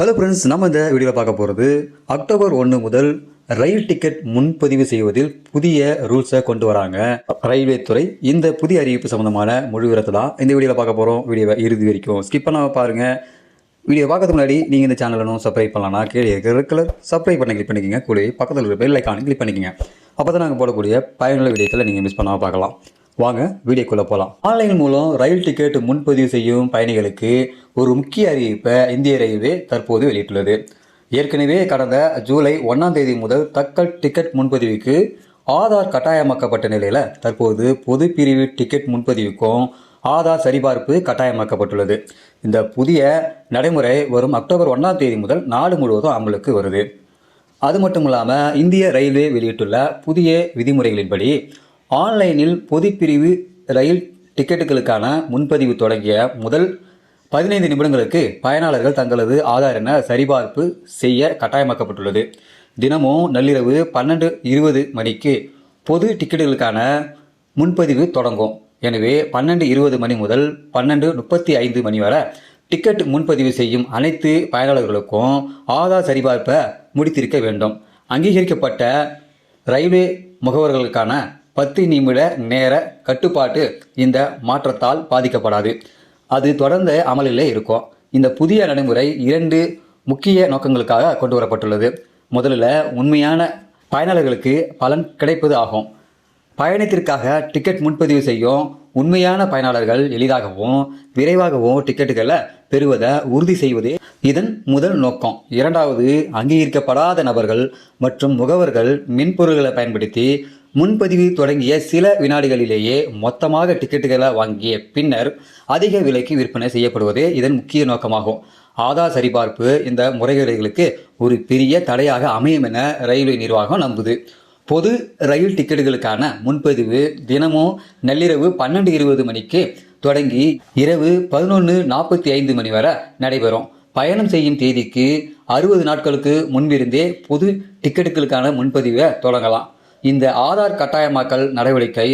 Hello friends நம்ம இந்த வீடியோவில் பார்க்க போகிறது அக்டோபர் ஒன்று முதல் ரயில் டிக்கெட் முன்பதிவு செய்வதில் புதிய ரூல்ஸை கொண்டு வராங்க. ரயில்வே துறை இந்த புதிய அறிவிப்பு சம்பந்தமான முழு விவரத்தை தான் இந்த வீடியோவில் பார்க்க போகிறோம் வீடியோவை இறுதி வரைக்கும் ஸ்கிப் பண்ணாமல் பாருங்கள் வீடியோ பார்க்கறதுக்கு முன்னாடி நீங்கள் இந்த சேனலும் சப்ஸ்கிரைப் பண்ணலாம்னா கீழே இருக்கிற கலர் சப்ஸ்கிரைப் பண்ண கிளிக் பண்ணிக்கங்க. கூட பக்கத்தில் இருக்கிற பெல் ஐக்கானு கிளிக் பண்ணிக்கங்க. அப்போ தான் நாங்கள் போடக்கூடிய பயனுள்ள வீடியோக்களை நீங்கள் மிஸ் பண்ணாமல் பார்க்கலாம். வாங்க வீடியோக்குள்ளே போகலாம் ஆன்லைன் மூலம் ரயில் டிக்கெட் முன்பதிவு செய்யும் பயணிகளுக்கு ஒரு முக்கிய அறிவிப்பை இந்திய ரயில்வே தற்போது வெளியிட்டுள்ளது. ஏற்கனவே கடந்த ஜூலை ஒன்றாம் தேதி முதல் தக்கல் டிக்கெட் முன்பதிவுக்கு ஆதார் கட்டாயமாக்கப்பட்ட நிலையில் தற்போது பொது பிரிவு டிக்கெட் முன்பதிவுக்கும் ஆதார் சரிபார்ப்பு கட்டாயமாக்கப்பட்டுள்ளது. இந்த புதிய நடைமுறை வரும் அக்டோபர் ஒன்றாம் தேதி முதல் நாடு முழுவதும் அமலுக்கு வருது. அது மட்டும் இல்லாமல் இந்திய ரயில்வே வெளியிட்டுள்ள புதிய விதிமுறைகளின்படி ஆன்லைனில் பொதுப்பிரிவு ரயில் டிக்கெட்டுகளுக்கான முன்பதிவு தொடங்கிய முதல் பதினைந்து நிமிடங்களுக்கு பயனாளர்கள் தங்களது ஆதார் என சரிபார்ப்பு செய்ய கட்டாயமாக்கப்பட்டுள்ளது. தினமும் நள்ளிரவு பன்னெண்டு இருபது மணிக்கு பொது டிக்கெட்டுகளுக்கான முன்பதிவு தொடங்கும். எனவே பன்னெண்டு இருபது மணி முதல் பன்னெண்டு முப்பத்தி ஐந்து மணி வரை டிக்கெட் முன்பதிவு செய்யும் அனைத்து பயனாளர்களுக்கும் ஆதார் சரிபார்ப்பை முடித்திருக்க வேண்டும். அங்கீகரிக்கப்பட்ட ரயில்வே முகவர்களுக்கான பத்து நிமிட நேர கட்டுப்பாட்டு இந்த மாற்றத்தால் பாதிக்கப்படாது. அது தொடர்ந்த அமலிலே இருக்கும். இந்த புதிய நடைமுறை இரண்டு முக்கிய நோக்கங்களுக்காக கொண்டு வரப்பட்டுள்ளது முதலில் உண்மையான பயனாளர்களுக்கு பலன் கிடைப்பது ஆகும். பயணத்திற்காக டிக்கெட் முன்பதிவு செய்யும் உண்மையான பயனாளர்கள் எளிதாகவும் விரைவாகவும் டிக்கெட்டுகளை பெறுவதை உறுதி செய்வதே இதன் முதல் நோக்கம். இரண்டாவது அங்கீகரிக்கப்படாத நபர்கள் மற்றும் முகவர்கள் மென்பொருள்களை பயன்படுத்தி முன்பதிவு தொடங்கிய சில வினாடிகளிலேயே மொத்தமாக டிக்கெட்டுகளை வாங்கிய பின்னர் அதிக விலைக்கு விற்பனை செய்யப்படுவதே இதன் முக்கிய நோக்கமாகும். ஆதார் சரிபார்ப்பு இந்த முறைகேடுகளுக்கு ஒரு பெரிய தடையாக அமையும் என ரயில்வே நிர்வாகம் நம்புது. பொது ரயில் டிக்கெட்டுகளுக்கான முன்பதிவு தினமும் நள்ளிரவு பன்னெண்டு இருபது மணிக்கு தொடங்கி இரவு பதினொன்று நாற்பத்தி ஐந்து மணி வரை நடைபெறும். பயணம் செய்யும் தேதிக்கு அறுபது நாட்களுக்கு முன்பிருந்தே பொது டிக்கெட்டுகளுக்கான முன்பதிவை தொடங்கலாம். இந்த ஆதார் கட்டாயமாக்கல் நடவடிக்கை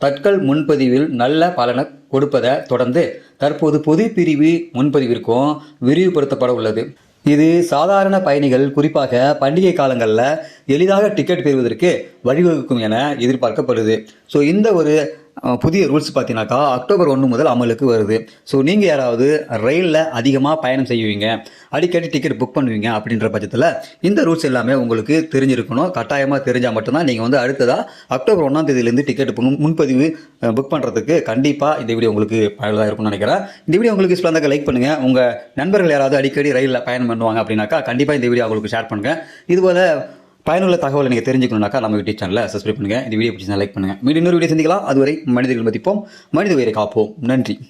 தட்கல் முன்பதிவில் நல்ல பலனை கொடுப்பதை தொடர்ந்து தற்போது பொது பிரிவு முன்பதிவிற்கும் விரிவுபடுத்தப்பட உள்ளது. இது சாதாரண பயணிகள் குறிப்பாக பண்டிகை காலங்களில் எளிதாக டிக்கெட் பெறுவதற்கு வழிவகுக்கும் என எதிர்பார்க்கப்படுது. ஸோ இந்த ஒரு புதிய ரூல்ஸ் பார்த்தீங்கன்னாக்கா அக்டோபர் ஒன்று முதல் அமலுக்கு வருது. ஸோ நீங்கள் யாராவது ரயிலில் அதிகமாக பயணம் செய்வீங்க அடிக்கடி டிக்கெட் புக் பண்ணுவீங்க அப்படின்ற பட்சத்தில் இந்த ரூல்ஸ் எல்லாமே உங்களுக்கு தெரிஞ்சிருக்கணும். கட்டாயமாக தெரிஞ்சால் மட்டும்தான் நீங்கள் வந்து அடுத்ததாக அக்டோபர் ஒன்றாம் தேதியிலேருந்து டிக்கெட் முன்பதிவு புக் பண்ணுறதுக்கு கண்டிப்பாக இந்த வீடியோ உங்களுக்கு பயனுள்ளதாக இருக்கும்னு நினைக்கிறேன். இந்த வீடியோ உங்களுக்கு யூஸ்ஃபுல்லாக இருந்தால் லைக் பண்ணுங்கள் உங்கள் நண்பர்கள் யாராவது அடிக்கடி ரயிலில் பயணம் பண்ணுவாங்க அப்படின்னாக்கா கண்டிப்பாக இந்த வீடியோ உங்களுக்கு ஷேர் பண்ணுங்கள் இதுபோல் பயனுள்ள தகவலை நீங்கள் தெரிஞ்சுக்கணும்னாக்கா நம்ம யூடியூப் சேனலில் சப்ஸ்கிரைப் பண்ணுங்கள் இந்த வீடியோ பிடிச்சா லைக் பண்ணுங்கள் மீண்டும் இன்னொரு வீடியோ சந்திக்கலாம். அதுவரை மனிதர்கள் மதிப்போம். மனித உயிரை காப்போம். நன்றி.